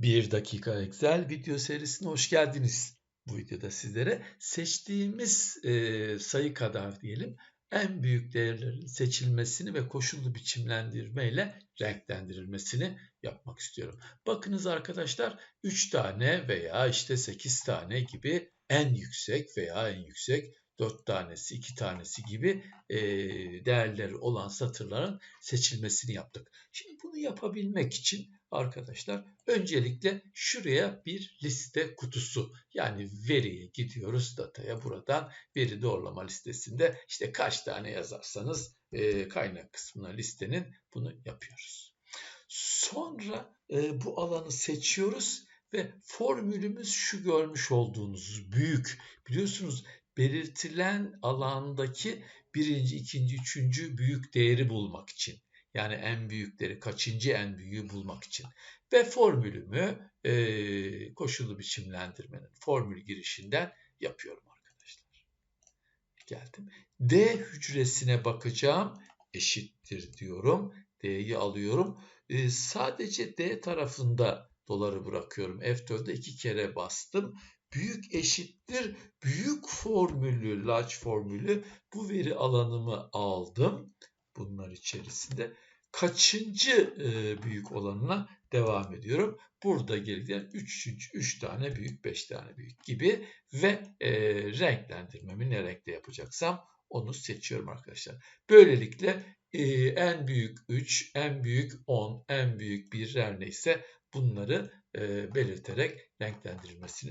1 dakika Excel video serisine hoş geldiniz. Bu videoda sizlere seçtiğimiz e, sayı kadar diyelim en büyük değerlerin seçilmesini ve koşullu biçimlendirme ile renklendirilmesini yapmak istiyorum. Bakınız arkadaşlar 3 tane veya işte 8 tane gibi en yüksek veya en yüksek 4 tanesi, 2 tanesi gibi e, değerleri olan satırların seçilmesini yaptık. Şimdi bunu yapabilmek için arkadaşlar öncelikle şuraya bir liste kutusu yani veriye gidiyoruz dataya buradan veri doğrulama listesinde işte kaç tane yazarsanız e, kaynak kısmına listenin bunu yapıyoruz. Sonra e, bu alanı seçiyoruz ve formülümüz şu görmüş olduğunuz büyük biliyorsunuz belirtilen alandaki birinci, ikinci, üçüncü büyük değeri bulmak için. Yani en büyükleri kaçıncı en büyüğü bulmak için. Ve formülümü e, koşullu biçimlendirmenin formül girişinden yapıyorum arkadaşlar. Geldim. D hücresine bakacağım. Eşittir diyorum. D'yi alıyorum. E, sadece D tarafında doları bırakıyorum. F4'e iki kere bastım büyük eşittir büyük formülü, large formülü bu veri alanımı aldım. Bunlar içerisinde kaçıncı e, büyük olanına devam ediyorum. Burada gelirken 3, 3, 3 tane büyük, 5 tane büyük gibi ve e, renklendirmemi ne renkte yapacaksam onu seçiyorum arkadaşlar. Böylelikle e, en büyük 3, en büyük 10, en büyük 1 her neyse bunları belirterek renklendirilmesini